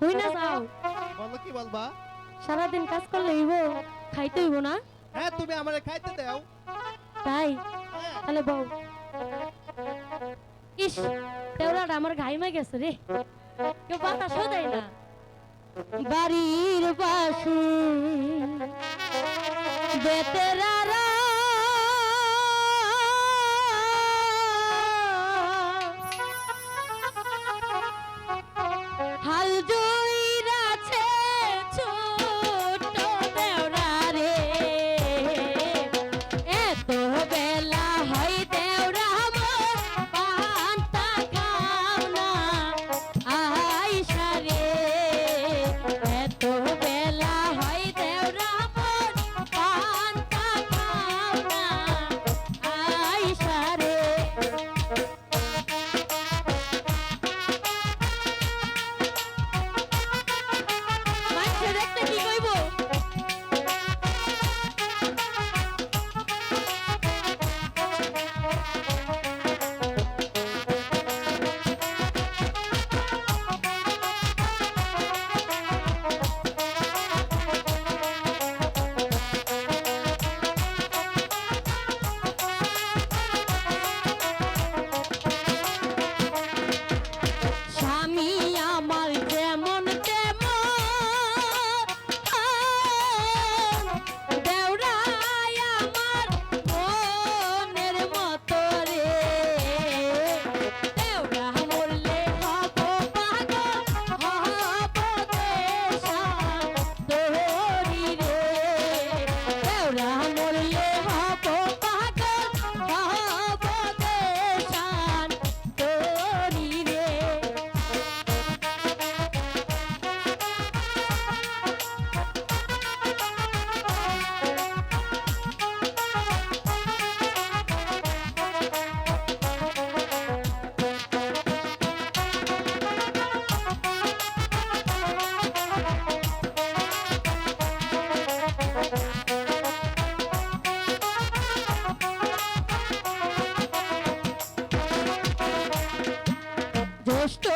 হই না যাও। বলো কি বলবা? সারাদিন কাজ করলে হইব খাইতে হইব না? হ্যাঁ তুমি আমারে খাইতে দাও। তাই? হ্যাঁ। তাহলে বউ। ইস তেওরাটা আমার ঘাইমা গেছে রে। কেউ বাতাসও দেয় না। বাড়ির বাসু বেতেরারা ದೋಸ್ತ